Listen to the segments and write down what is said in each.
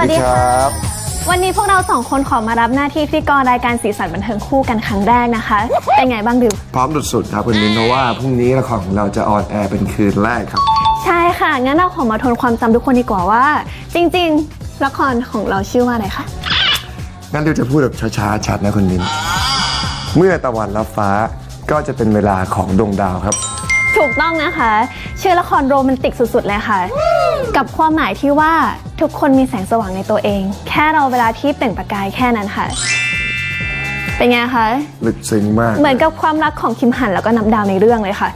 สวัสดีครับ วันนี้พวกเราสองคนขอมารับหน้าที่พิธีกรรายการสีสันบันเทิงคู่กันครั้งแรกนะคะ เป็นไงบ้างดิว พร้อมสุดๆครับคุณมิ้นเพราะว่าพรุ่งนี้ละครของเราจะออนแอร์เป็นคืนแรกครับ ใช่ค่ะ งั้นเราขอมาทวนความจำทุกคนดีกว่าว่า จริงๆ ละครของเราชื่อว่าอะไรคะ งั้นเดี๋ยวจะพูดแบบช้าๆชัดนะคุณมิ้นเมื่อตะวันรับฟ้าก็จะเป็นเวลาของดวงดาวครับ ถูกต้องนะคะ ชื่อละครโรแมนติกสุดๆเลยค่ะ กับความหมายที่ว่าทุกคนมีแสงสว่างในตัวเอง แค่เราเวลาที่เปล่งประกายแค่นั้นค่ะ เป็นไงคะ ลึกซึ้งมาก เหมือนกับความรักของคิมหันแล้วก็น้ำดาวในเรื่องเลยค่ะ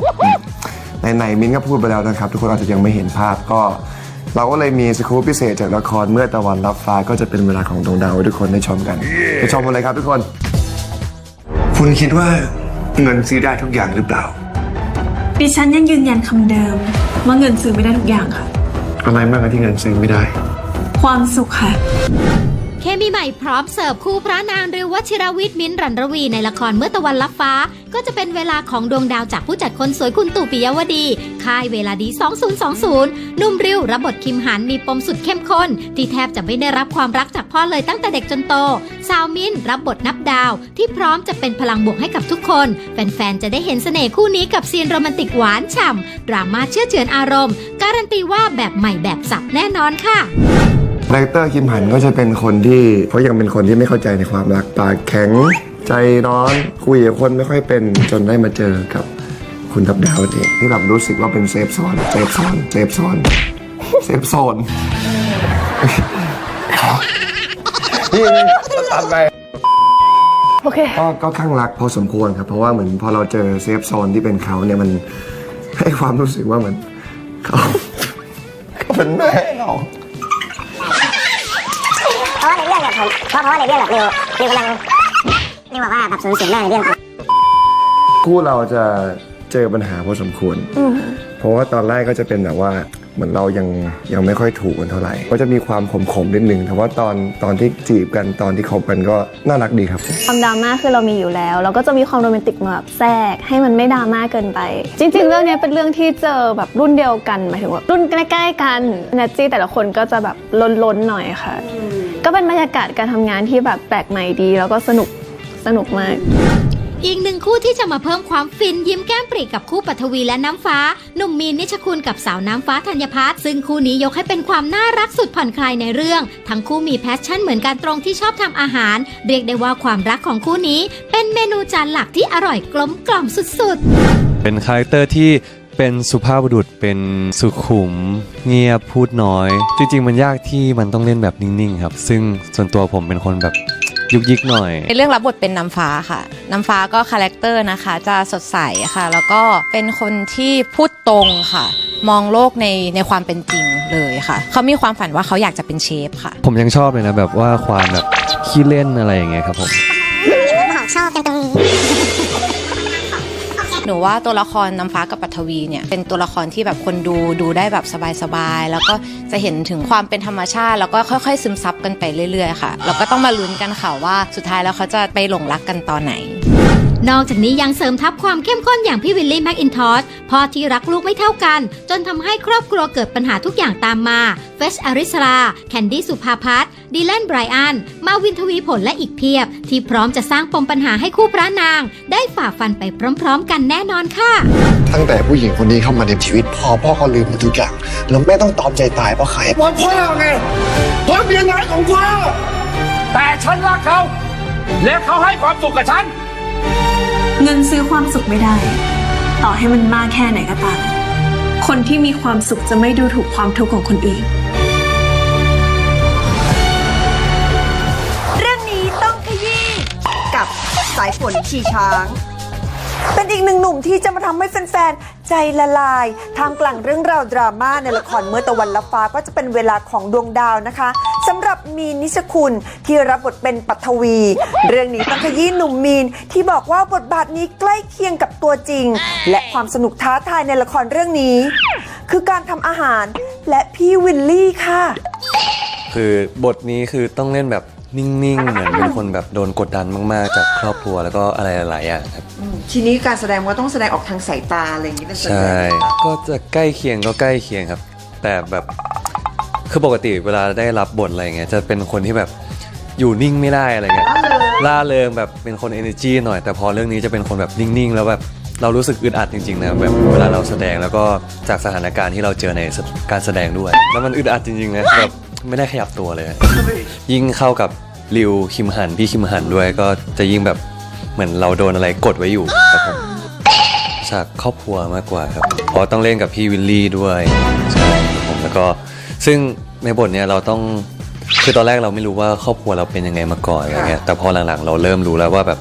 ในๆมิ้นก็พูดไปแล้วนะครับ ทุกคนอาจจะยังไม่เห็นภาพก็ เราก็เลยมีสกู๊ปพิเศษจากละครเมื่อตะวันรับฟ้าก็จะเป็นเวลาของดวงดาวให้ทุกคนได้ชมกันไปชมกันเลยครับทุกคน คุณคิดว่าเงินซื้อได้ทุกอย่างหรือเปล่า ดิฉันยังยืนยันคำเดิมว่าเงินซื้อไม่ได้ทุกอย่างค่ะ อะไรมากกว่าที่เงินซื้อไม่ได้ ความสุขค่ะ เคมีใหม่พร้อมเสิร์ฟคู่พระนางริววชิรวิทย์มิ้นท์รันรวีในละครเมื่อตะวันลับฟ้า ก็จะเป็นเวลาของดวงดาวจากผู้จัดคนสวยคุณตู่ปิยวดี ค่ายเวลาดี 2020นุ่มริวรับบทคิมหันมีปมสุดเข้มข้น ที่แทบจะไม่ได้รับความรักจากพ่อเลยตั้งแต่เด็กจนโต สาวมิ้นท์รับบทนับดาว ที่พร้อมจะเป็นพลังบวกให้กับทุกคน แฟนๆจะได้เห็นเสน่ห์คู่นี้กับซีนโรแมนติกหวานฉ่ำดราม่าเชื่อเฉือนอารมณ์ การันตีว่าแบบใหม่แบบสับแน่นอนค่ะคาแรคเตอร์คิมหันก็จะเป็นคนที่เขายังเป็นคนที่ไม่เข้าใจในความรักปากแข็งใจร้อนคุยกับคนไม่ค่อยเป็นจนได้มาเจอกับคุณทับดาวเองที่แบบรู้สึกว่าเป็นเซฟโซนเซฟโซนเซฟโซนเซฟโซนนี่ตัดไปโอเคก็ก็ข้างรักพอสมควรครับ เพราะว่าเหมือนพอเราเจอเซฟโซนที่เป็นเขาเนี่ยมันให้ความรู้สึกว่าเหมือน เขาเขาเป็นแม่เราเพราะว่าในเรื่องแบบผมเพราะเพราะว่าในเรื่องแบบนิวนิวกำลังนิวบอกว่าแบบสูญเสียแม่ในเรื่องคู่เราจะเจอปัญหาพอสมควร เพราะว่าตอนแรกก็จะเป็นแบบว่า เหมือนเรายังยังไม่ค่อยถูกกันเท่าไหร่ ก็จะมีความขมๆนิดนึงแต่ว่าตอนตอนที่จีบกันตอนที่คบกันก็น่ารักดีครับ ความดราม่าคือเรามีอยู่แล้ว เราก็จะมีความโรแมนติกมาแบบแทรกให้มันไม่ดราม่าเกินไป จริง ๆ เรื่องนี้เป็นเรื่องที่เจอแบบรุ่นเดียวกันหมายถึงว่ารุ่นใกล้ ๆ กันเนจี้แต่ละคนก็จะแบบล้นๆหน่อยค่ะ ก็เป็นบรรยากาศการทำงานที่แบบแปลกใหม่ดี แล้วก็สนุกสนุกมาก อีกหนึ่งคู่ที่จะมาเพิ่มความฟินยิ้มแก้มปรีกับคู่ปัทวีและน้ำฟ้า หนุ่มมีนนิชคุณกับสาวน้ำฟ้าธัญพัฒน์ซึ่งคู่นี้ยกให้เป็นความน่ารักสุดผ่อนคลายในเรื่อง ทั้งคู่มีแพชชั่นเหมือนกันตรงที่ชอบทำอาหาร เรียกได้ว่าความรักของคู่นี้ เป็นเมนูจานหลักที่อร่อยกลมกล่อมสุดๆ เป็นคาแรคเตอร์ที่เป็นสุภาพบุรุษเป็นสุขุม เงียบพูดน้อย จริงๆ มันยากที่มันต้องเล่นแบบนิ่งๆครับ ซึ่งส่วนตัวผมเป็นคนแบบ ยุกยิกหน่อย ในเรื่องรับบทเป็นน้ำฟ้าค่ะ น้ำฟ้าก็คาแรคเตอร์นะคะ จะสดใสค่ะ แล้วก็เป็นคนที่พูดตรงค่ะ มองโลกในในความเป็นจริงเลยค่ะ เขามีความฝันว่าเขาอยากจะเป็นเชฟค่ะ ผมยังชอบเลยนะแบบว่าความแบบขี้เล่นอะไรอย่างเงี้ยครับผมบอกชอบกันตรงนี้ หนูว่าตัวละครน้ำฟ้ากับปัทวีเนี่ยเป็นตัวละครที่แบบคนดูดูได้แบบสบายๆแล้วก็จะเห็นถึงความเป็นธรรมชาติ แล้วก็ค่อย ๆ ซึมซับกันไปเรื่อยๆค่ะแล้วก็ต้องมาลุ้นกันค่ะว่าสุดท้ายแล้วเขาจะไปหลงรักกันตอนไหน นอกจากนี้ยังเสริมทับความเข้มข้นอย่างพี่วิลลี่แมคอินทอสพ่อที่รักลูกไม่เท่ากัน จนทำให้ครอบครัวเกิดปัญหาทุกอย่างตามมา เฟสอาริสรา แคนดี้สุภาพัฒน์ดีแลนไบรอัน มาวินทวีผลและอีกเพียบ ที่พร้อมจะสร้างปมปัญหาให้คู่พระนาง ได้ฝ่าฟันไปพร้อมๆ กันแน่นอนค่ะ ตั้งแต่ผู้หญิงคนนี้เข้ามาในชีวิตพ่อพ่อก็ลืมหมดทุกอย่างแล้วแม่ต้องตอมใจตายเพราะใครเพราะพ่อไงเพราะเมียน้อยของพ่อแต่ฉันรักเขาและเขาให้ความสุขกับฉัน เงินซื้อความสุขไม่ได้ ต่อให้มันมากแค่ไหนก็ตาม คนที่มีความสุขจะไม่ดูถูกความทุกข์ของคนอื่น เรื่องนี้ต้องขยี้กับสายฝนขี่ช้าง เป็นอีกหนึ่งหนุ่มที่จะมาทำให้แฟนๆ ใจละลายท่ามกลางเรื่องราวดราม่าในละครเมื่อตะวันละฟ้าก็จะเป็นเวลาของดวงดาวนะคะ สำหรับมีนนิชคุณที่รับบทเป็นปัทวี เรื่องนี้ต้องขยี้หนุ่มมีนที่บอกว่าบทบาทนี้ใกล้เคียงกับตัวจริง และความสนุกท้าทายในละครเรื่องนี้ คือการทำอาหารและพี่วิลลี่ค่ะ คือบทนี้คือต้องเล่นแบบนิ่งๆ เหมือนเป็นคนแบบโดนกดดันมากๆ จากครอบครัวแล้วก็อะไรหลายๆอย่างครับ ทีนี้การแสดงว่าต้องแสดงออกทางสายตาอะไรอย่างนี้เป็นส่วนใช่ใหญ่ก็จะใกล้เคียงก็ใกล้เคียงครับ แต่แบบ คือปกติเวลาได้รับบทอะไรเงี้ยจะเป็นคนที่แบบอยู่นิ่งไม่ได้อะไรเงี้ยล่าเริงแบบเป็นคน energy หน่อย แต่พอเรื่องนี้จะเป็นคนแบบนิ่งๆ แล้วแบบเรารู้สึกอึดอัดจริงๆนะแบบเวลาเราแสดงแล้วก็จากสถานการณ์ที่เราเจอในการแสดงด้วย แล้วมันอึดอัดจริงๆนะแบบไม่ได้ขยับตัวเลย ยิ่งเข้ากับริวคิมหันพี่คิมหันด้วยก็จะยิ่งแบบเหมือนเราโดนอะไรกดไว้อยู่ครับผมฉากครอบครัวมากกว่าครับเพราะต้องเล่นกับพี่วิลลี่ด้วยใช่ครับผมแล้วก็ ซึ่งในบทเนี้ยเราต้องคือตอนแรกเราไม่รู้ว่าครอบครัวเราเป็นยังไงมาก่อนอะไรเงี้ยแต่พอหลังๆ เราเริ่มรู้แล้วว่าแบบ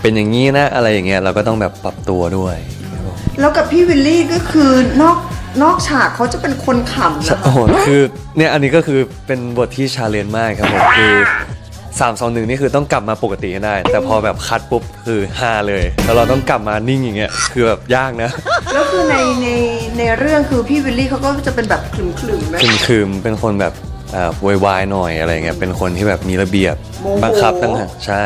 เป็นอย่างนี้นะอะไรอย่างเงี้ยเราก็ต้องแบบปรับตัวด้วยแล้วกับพี่วิลลี่ก็คือนอกนอกฉากเขาจะเป็นคนขำใช่นะโอ้โหคือเนี่ยอันนี้ก็คือเป็นบทที่ชาเลนจ์มากครับผมคือ 3 2 1 นี่คือต้องกลับมาปกติให้ได้ แต่พอแบบคัดปุ๊บคือฮาเลย แล้วเราต้องกลับมานิ่งอย่างเงี้ยคือแบบยากนะ แล้วคือในในในเรื่องคือพี่วิลลี่เขาก็จะเป็นแบบขลึมๆไหม คืมคืมๆเป็นคนแบบอ่าโวยวายหน่อยอะไรเงี้ยเป็นคนที่แบบมีระเบียบโมโห บังคับตั้งหากใช่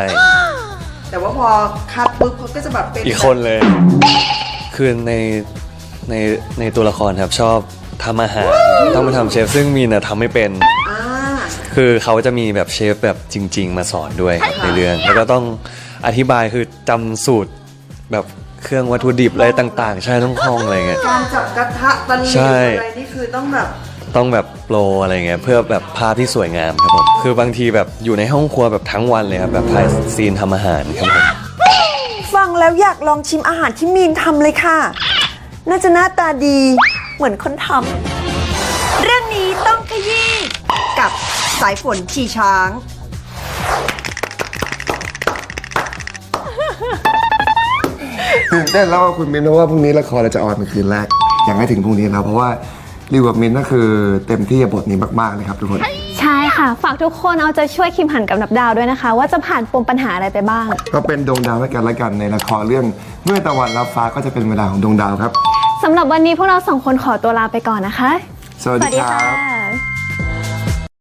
แต่ว่าพอคัดปุ๊บเขาก็จะแบบเป็นอีกคนเลย คือในในในตัวละครครับชอบทำอาหาร ต้องมาทำเชฟซึ่งมีนน่ะทำไม่เป็นอ่า คือเขาจะมีแบบเชฟแบบจริง ๆ มาสอนด้วยครับในเรื่อง แล้วก็ต้องอธิบายคือจำสูตรแบบเครื่องวัตถุดิบอะไรต่างๆ ใช่ต้องคล่องอะไรเงี้ย การจับกระทะตะหลิวใช่ อะไรนี่คือต้องแบบ ต้องแบบโปรอะไรเงี้ยเพื่อแบบภาพที่สวยงามครับผมคือบางทีแบบอยู่ในห้องครัวแบบทั้งวันเลยครับแบบถ่ายซีนทำอาหารครับผม ฟังแล้วอยากลองชิมอาหารที่มีนทำเลยค่ะ น่าจะหน้าตาดีเหมือนคนทำ เรื่องนี้ต้องขยี้กับ สายฝนขี่ช้าง ตื่นเต้นแล้วว่าคุณมินเพราะว่าพรุ่งนี้ละครเราจะออนเป็นคืนแรก อยากให้ถึงพรุ่งนี้แล้วเพราะว่าริวกับมินก็คือเต็มที่กับบทนี้มากๆนะครับทุกคน ใช่ค่ะ ฝากทุกคนเอาใจช่วยคิมหันกับนับดาวด้วยนะคะ ว่าจะผ่านปมปัญหาอะไรไปบ้าง ก็เป็นดวงดาวให้กันและกันในละครเรื่องเมื่อตะวันรับฟ้าก็จะเป็นเวลาของดวงดาวครับสำหรับวันนี้พวกเราสองคนขอตัวลาไปก่อนนะคะ สวัสดีครับะ